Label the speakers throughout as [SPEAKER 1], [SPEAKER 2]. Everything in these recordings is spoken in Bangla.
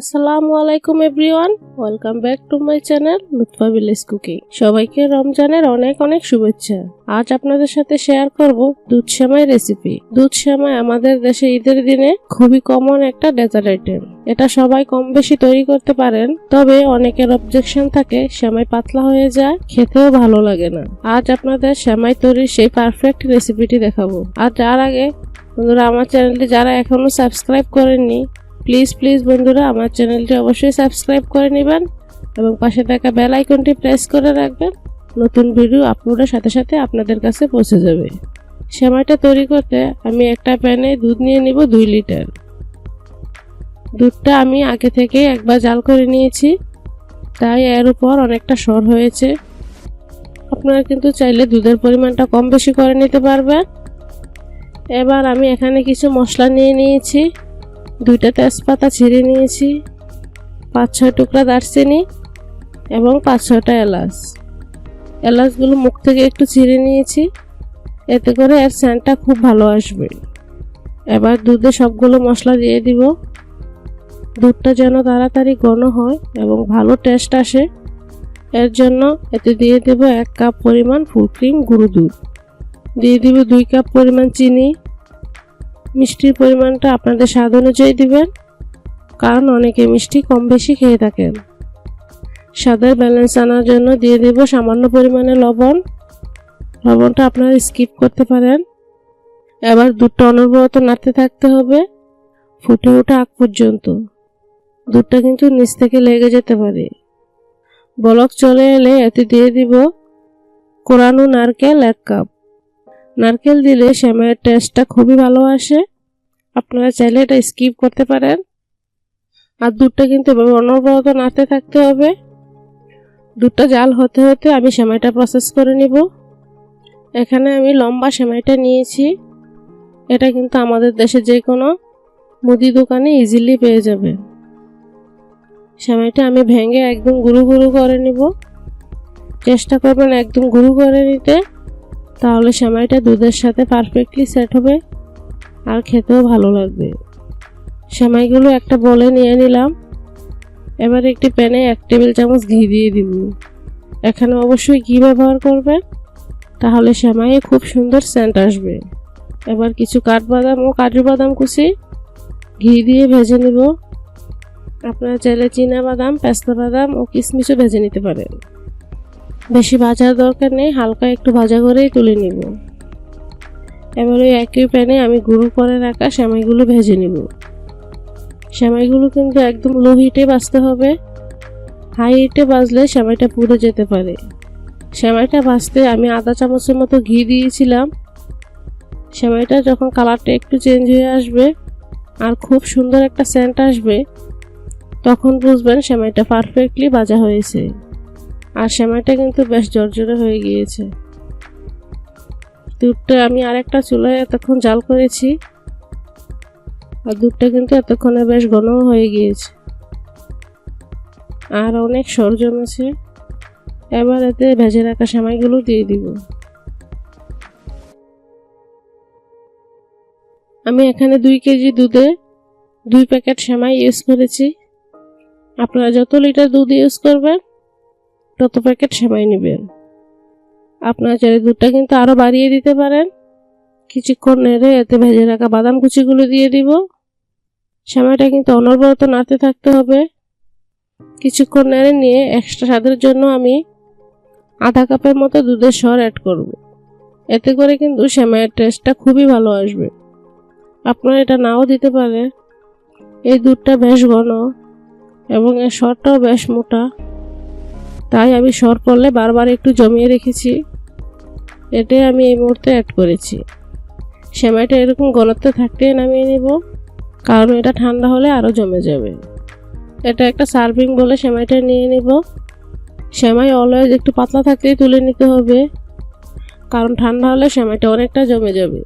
[SPEAKER 1] আসসালামু আলাইকুম everyone, welcome back to my channel Lutfa village cooking. সবাইকে রমজানের অনেক অনেক শুভেচ্ছা। আজ আপনাদের সাথে শেয়ার করব দুধ সেমাই রেসিপি দুধ সেমাই আমাদের দেশে ঈদের দিনে খুবই কমন একটা ডেজার্ট আইটেম এটা সবাই কম বেশি তৈরি করতে পারেন, তবে অনেকের অবজেকশন থাকে, সেমাই পাতলা হয়ে যায়, খেতেও ভালো লাগে না। আজ আপনাদের সেমাই তৈরির সেই পারফেক্ট রেসিপিটি দেখাবো। আর যার আগে, বন্ধুরা, আমার চ্যানেলটি যারা এখনও সাবস্ক্রাইব করেননি প্লিজ প্লিজ বন্ধুরা, আমার চ্যানেলটি অবশ্যই সাবস্ক্রাইব করে নেবেন এবং পাশে থাকা বেল আইকনটি প্রেস করে রাখবেন। নতুন ভিডিও আপলোডের সাথে সাথে আপনাদের কাছে পৌঁছে যাবে। সেমাইটা তৈরি করতে আমি একটা প্যানে দুধ নিয়ে নিব দুই লিটার। দুধটা আমি আগে থেকে একবার জাল করে নিয়েছি। তাই এর উপর অনেকটা সর হয়েছে। আপনারা কিন্তু চাইলে দুধের পরিমাণটা কম বেশি করে নিতে পারবেন। এবার আমি এখানে কিছু মশলা নিয়ে নিয়েছি। দুইটা তেজপাতা ছিঁড়ে নিয়েছি, পাঁচ ছয় টুকরা দারচিনি এবং পাঁচ ছয়টা এলাচ। এলাচগুলো মুখ থেকে একটু ছিঁড়ে নিয়েছি, এতে করে এর স্যান্টটা খুব ভালো আসবে। এবার দুধে সবগুলো মশলা দিয়ে দিব। দুধটা যেন তাড়াতাড়ি ঘন হয় এবং ভালো টেস্ট আসে, এর জন্য এতে দিয়ে দেব এক কাপ পরিমাণ ফুল ক্রিম গুঁড়ো দুধ। দিয়ে দিব দুই কাপ পরিমাণ চিনি মিষ্টির পরিমাণটা আপনাদের স্বাদ অনুযায়ী দিবেন, কারণ অনেকে মিষ্টি কম বেশি খেয়ে থাকেন। স্বাদের ব্যালেন্স আনার জন্য দিয়ে দেব সামান্য পরিমাণে লবণ। লবণটা আপনারা স্কিপ করতে পারেন। এবার দুধটা অনবরত নাড়তে থাকতে হবে, ফুটে ওঠা আগ পর্যন্ত। দুধটা কিন্তু নিচ থেকে লেগে যেতে পারে। বলক চলে এলে এতে দিয়ে দিব কোরানো নারকেল এক কাপ। নারকেল দিলে শ্যামের টেস্টটা খুবই ভালো আসে। আপনারা চাইলে এটা স্কিপ করতে পারেন। আর দুধটা কিন্তু এভাবে অনবরত নাড়তে থাকতে হবে। দুধটা জাল হতে হতে আমি সেমাইটা প্রসেস করে নিব। এখানে আমি লম্বা সেমাইটা নিয়েছি। এটা কিন্তু আমাদের দেশে যে কোনো মুদি দোকানে ইজিলি পেয়ে যাবে সেমাইটা আমি ভেঙে একদম গুরু গুরু করে নিব। চেষ্টা করবেন একদম গুরু করে নিতে। তাহলে সেমাইটা দুধের সাথে পারফেক্টলি সেট হবে। আর খেতেও ভালো লাগবে। সেমাইগুলো একটা বলে নিয়ে নিলাম। এবার একটি প্যানে এক টেবিল চামচ ঘি দিয়ে দিব। এখানে অবশ্যই ঘি ব্যবহার করবেন তাহলে সেমাইয়ে খুব সুন্দর সেন্ট আসবে। এবার কিছু কাঠবাদাম ও কাজু বাদাম কুচি ঘি দিয়ে ভেজে নেব। আপনারা চাইলে চীনা বাদাম, পেস্তা বাদাম ও কিশমিশও ভেজে নিতে পারেন। বেশি ভাজার দরকার নেই, হালকা একটু ভাজা করেই তুলে নিব। এবার ওই একই প্যানে আমি গুঁড়ো করে রাখা সেমাইগুলো ভেজে নিব। সেমাইগুলো কিন্তু একদম লো হিটে বাজতে হবে। হাই হিটে বাজলে সেমাইটা পুড়ে যেতে পারে। সেমাইটা ভাজতে আমি আধা চামচের মতো ঘি দিয়েছিলাম। সেমাইটা যখন কালারটা একটু চেঞ্জ হয়ে আসবে আর খুব সুন্দর একটা সেন্ট আসবে, তখন বুঝবেন সেমাইটা পারফেক্টলি ভাজা হয়েছে। আর সেমাইটা কিন্তু বেশ জর্জরে হয়ে গিয়েছে। দুধটা আমি আরেকটা চুলায় এতক্ষণ জাল করেছি। আর দুধটা কিন্তু এতক্ষণে বেশ ঘন হয়ে গিয়েছে। আর অনেক সর জমেছে এবার এতে ভেজে রাখা সেমাইগুলো দিয়ে দিব। আমি এখানে দুই কেজি দুধে দুই প্যাকেট সেমাই ইউজ করেছি। আপনারা যত লিটার দুধ ইউজ করবেন তত প্যাকেট সেমাই নেবেন। আপনার চাইলে দুধটা কিন্তু আরও বাড়িয়ে দিতে পারেন। কিছুক্ষণ নেড়ে এতে ভেজে রাখা বাদাম কুচিগুলো দিয়ে দিব। সেমাইটা কিন্তু অনবরত নাড়তে থাকতে হবে। কিছুক্ষণ নেড়ে নিয়ে এক্সট্রা স্বাদের জন্য আমি আধা কাপের মতো দুধের সর অ্যাড করব। এতে করে কিন্তু সেমাইয়ের টেস্টটা খুবই ভালো আসবে। আপনারা এটা নাও দিতে পারে এই দুধটা বেশ ঘন এবং এর সরটাও বেশ মোটা। তাই আমি সর করলে বারবার একটু জমিয়ে রেখেছি। এটাই আমি এই মুহূর্তে অ্যাড করেছি। সেমাইটা এরকম ঘনত্ব থাকতে নামিয়ে নেব, কারণ এটা ঠান্ডা হলে আরও জমে যাবে। এটা একটা সার্ভিং বলে সেমাইটা নিয়ে নেব। সেমাই অলওয়েজ একটু পাতলা থাকতেই তুলে নিতে হবে, কারণ ঠান্ডা হলে সেমাইটা অনেকটা জমে যাবে।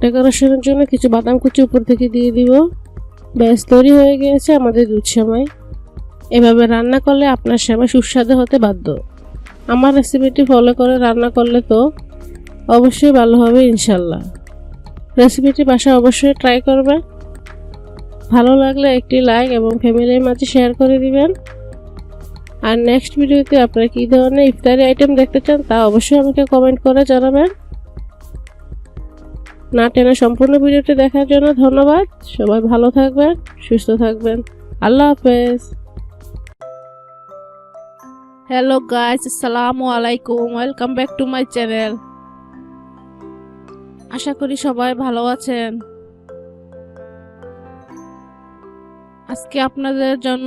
[SPEAKER 1] ডেকোরেশনের জন্য কিছু বাদাম কুচি উপর থেকে দিয়ে দিব। ব্যাস, তৈরি হয়ে গিয়েছে আমাদের দুধ সেমাই। এভাবে রান্না করলে আপনার সেবা সুস্বাদু হতে বাধ্য। আমার রেসিপিটি ফলো করে রান্না করলে তো অবশ্যই ভালো হবে ইনশাল্লাহ রেসিপিটি বাসা অবশ্যই ট্রাই করবে।
[SPEAKER 2] ভালো লাগলে একটি লাইক এবং ফ্যামিলির মাঝে শেয়ার করে দিবেন। আর নেক্সট ভিডিওতে আপনারা কী ধরনের ইফতারি আইটেম দেখতে চান তা অবশ্যই আমাকে কমেন্ট করে জানাবেন। না টেনে সম্পূর্ণ ভিডিওটি দেখার জন্য ধন্যবাদ। সবাই ভালো থাকবেন, সুস্থ থাকবেন। আল্লাহ হাফেজ। হ্যালো গাইস আসসালামু আলাইকুম welcome back to my channel আশা করি সবাই ভালো আছেন। আজকে আপনাদের জন্য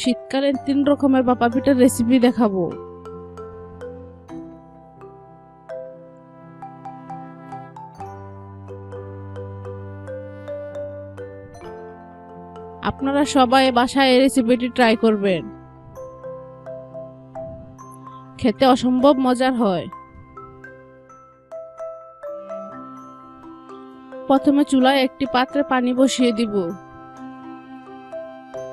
[SPEAKER 2] শীতকালীন তিন রকমের বাপা পিঠার রেসিপি দেখাবো। আপনারা সবাই বাসায় এই রেসিপিটি ট্রাই করবেন। খেতে অসম্ভব মজার হয়। প্রথমে চুলায় একটি পাত্রে পানি বসিয়ে দিব।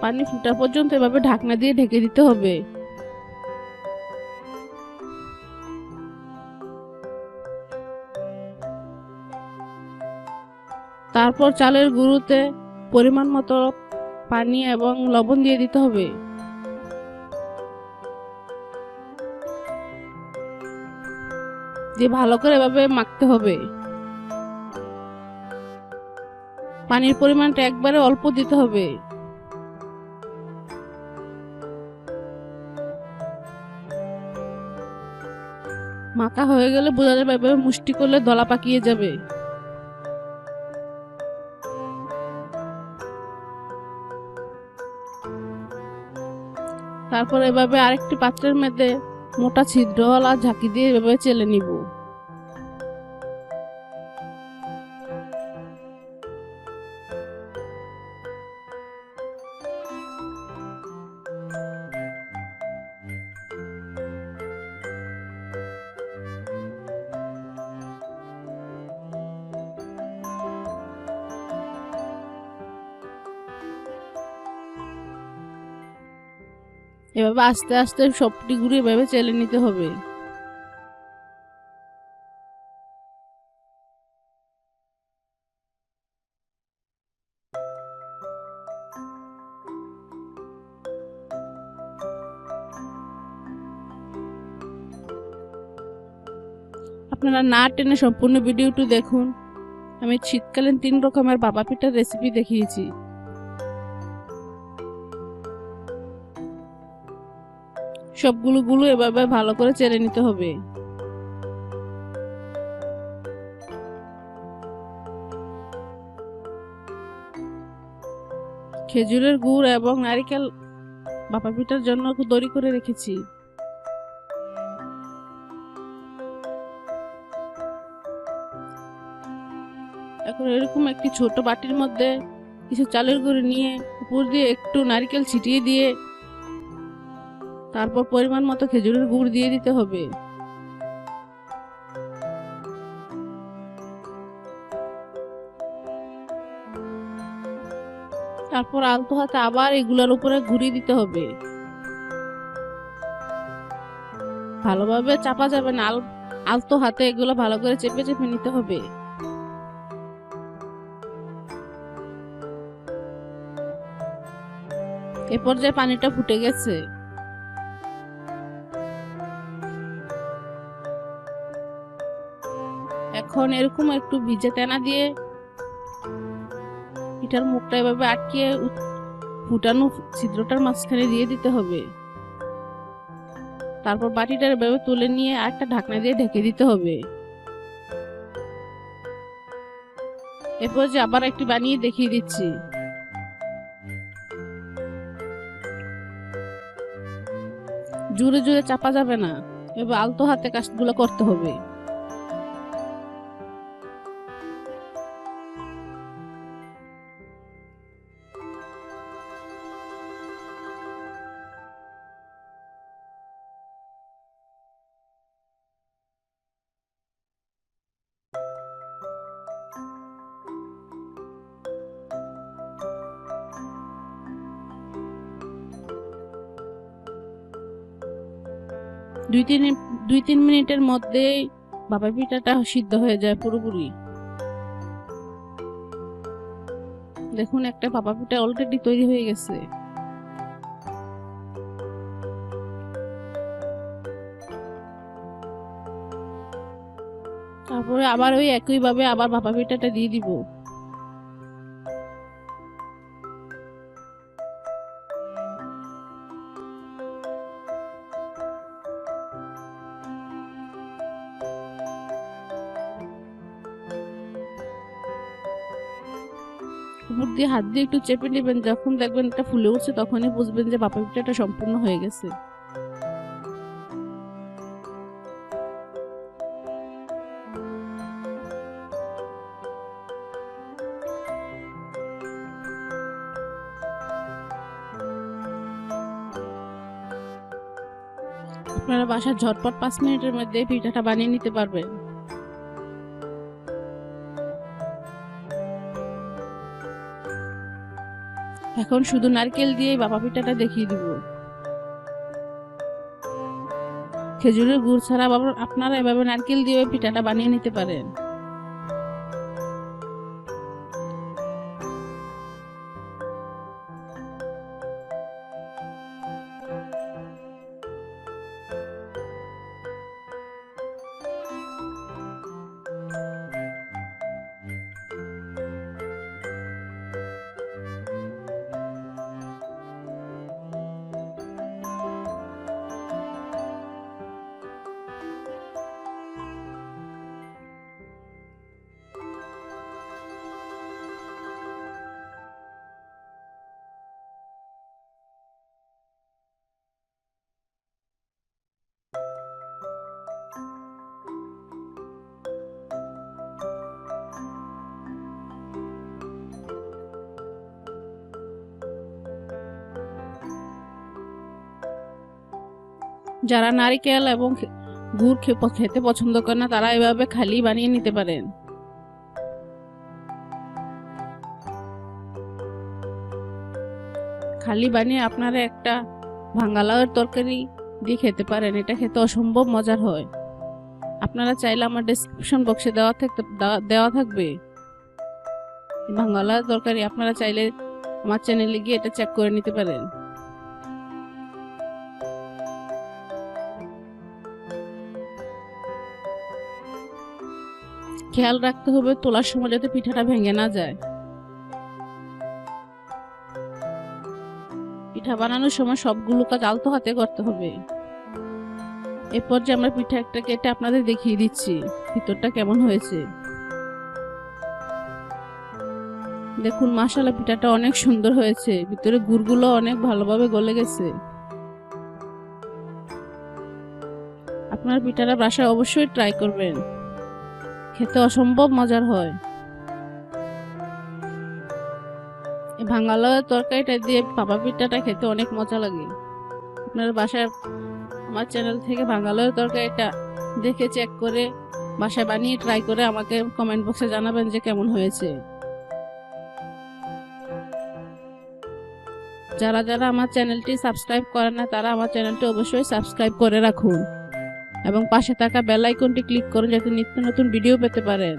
[SPEAKER 2] পানি ফুটা পর্যন্ত এভাবে ঢাকনা দিয়ে ঢেকে দিতে হবে। তারপর চালের গুঁড়োতে পরিমাণ মতো পানি এবং লবণ দিয়ে দিতে হবে। দিয়ে ভালো করে এভাবে মাখতে হবে। পানির পরিমাণটা একবারে অল্প দিতে হবে। মাখা হয়ে গেলে বোঝা যাবে এভাবে মুষ্টি করলে দলা পাকিয়ে যাবে। তারপর এভাবে আরেকটি পাত্রের মধ্যে মোটা ছিদ্রওয়ালা ঝাঁকি দিয়ে এভাবে চেলে নিব। এভাবে আস্তে আস্তে সবটি ঘুরে এভাবে চেলে নিতে হবে। আপনারা না টেনে সম্পূর্ণ ভিডিওটি দেখুন। আমি শীতকালীন তিন রকমের বাবা পিঠার রেসিপি দেখিয়েছি। সবগুলো গুলো এভাবে ভালো করে চেলে নিতে হবে। খেজুরের গুড় এবং নারিকেল বাপা পিঠার জন্য দড়ি করে রেখেছি। এখন এরকম একটি ছোট বাটির মধ্যে কিছু চালের গুঁড়ো নিয়ে উপর দিয়ে একটু নারকেল ছিটিয়ে দিয়ে তারপর পরিমাণ মতো খেজুরের গুড় দিয়ে দিতে হবে। তারপর আলতো হাতে আবার এগুলোর উপরে ঘুরিয়ে দিতে হবে। ভালোভাবে চাপা যাবে না, আল- আলতো হাতে এগুলো ভালো করে চেপে চেপে নিতে হবে। এ পর্যায়ে পানিটা ফুটে গেছে। এখন এরকম একটু ভিজে তেনা দিয়ে পিঠার মুখটা এভাবে আটকিয়ে উত- ফুটানো ছিদ্রটার মাঝখানে দিয়ে দিতে হবে। তারপর বাটিটার এভাবে তুলে নিয়ে আরেকটা ঢাকনা দিয়ে ঢেকে দিতে হবে। এরপর যে আবার একটি বানিয়ে দেখিয়ে দিচ্ছি। জোরে জোরে চাপা যাবে না। এবার আলতো হাতে কাজগুলো করতে হবে। দুই তিন দুই তিন মিনিটের মধ্যেই বাবা পিঠাটা সিদ্ধ হয়ে যায় পুরোপুরি। দেখুন, একটা পাপা পিঠা অলরেডি তৈরি হয়ে গেছে। তারপরে আবার ওই একইভাবে আবার ভাপা পিঠাটা দিয়ে দিব। উপর দিয়ে হাত দিয়ে একটু চেপে নেবেন, যখন দেখবেন এটা ফুলে উঠছে তখনই বুঝবেন যে ভাপা পিঠাটা সম্পূর্ণ হয়ে গেছে। আপনারা বাসার ঝটপট পাঁচ মিনিটের মধ্যে পিঠাটা বানিয়ে নিতে পারবেন। এখন শুধু নারকেল দিয়ে বাবা পিঠাটা দেখিয়ে দিব। খেজুরের গুড় ছাড়া আপনারা এভাবে নারকেল দিয়ে পিঠাটা বানিয়ে নিতে পারেন। যারা নারিকেল এবং গুড় খেতে পছন্দ করে না, তারা এভাবে খালি বানিয়ে নিতে পারেন। খালি বানিয়ে আপনারা একটা ভাঙ্গালাওয়ের তরকারি দিয়ে খেতে পারেন, এটা খেতে অসম্ভব মজার হয়। আপনারা চাইলে আমার ডেসক্রিপশন বক্সে দেওয়া থাকতে দেওয়া থাকবে। ভাঙ্গালাওয়ের তরকারি আপনারা চাইলে আমার চ্যানেলে গিয়ে এটা চেক করে নিতে পারেন। খেয়াল রাখতে হবে, তোলার সময় যাতে পিঠাটা ভেঙে না যায়। পিঠা বানানোর সময় সবগুলো কাজ আলতো হাতে করতে হবে। এরপর যে আমরা পিঠা একটা কেটে আপনাদের দেখিয়ে দিচ্ছি, ভিতরটা কেমন হয়েছে। দেখুন মাসালা পিঠাটা অনেক সুন্দর হয়েছে। ভিতরে গুড়গুলো অনেক ভালোভাবে গলে গেছে। আপনার পিঠাটা বাসায় অবশ্যই ট্রাই করবেন। খেতে অসম্ভব মজার হয়। ভাঙালয়ের তরকারিটা দিয়ে পাপা পিঠাটা খেতে অনেক মজা লাগে। আপনার বাসায়, আমার চ্যানেল থেকে ভাঙালয়ের তরকারিটা দেখে চেক করে বাসায় বানিয়ে ট্রাই করে আমাকে কমেন্ট বক্সে জানাবেন যে কেমন হয়েছে। যারা যারা আমার চ্যানেলটি সাবস্ক্রাইব করেন না, তারা আমার চ্যানেলটি অবশ্যই সাবস্ক্রাইব করে রাখুন। এবং পাশে থাকা বেল আইকনটি ক্লিক করুন যাতে নিত্য নতুন ভিডিও পেতে পারেন।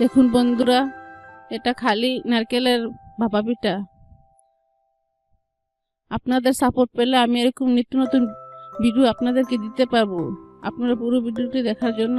[SPEAKER 2] দেখুন বন্ধুরা, এটা খালি নারকেলের ভাপা পিঠা আপনাদের সাপোর্ট পেলে আমি এরকম নিত্য নতুন ভিডিও আপনাদেরকে দিতে পারব। আপনারা পুরো ভিডিওটি দেখার জন্য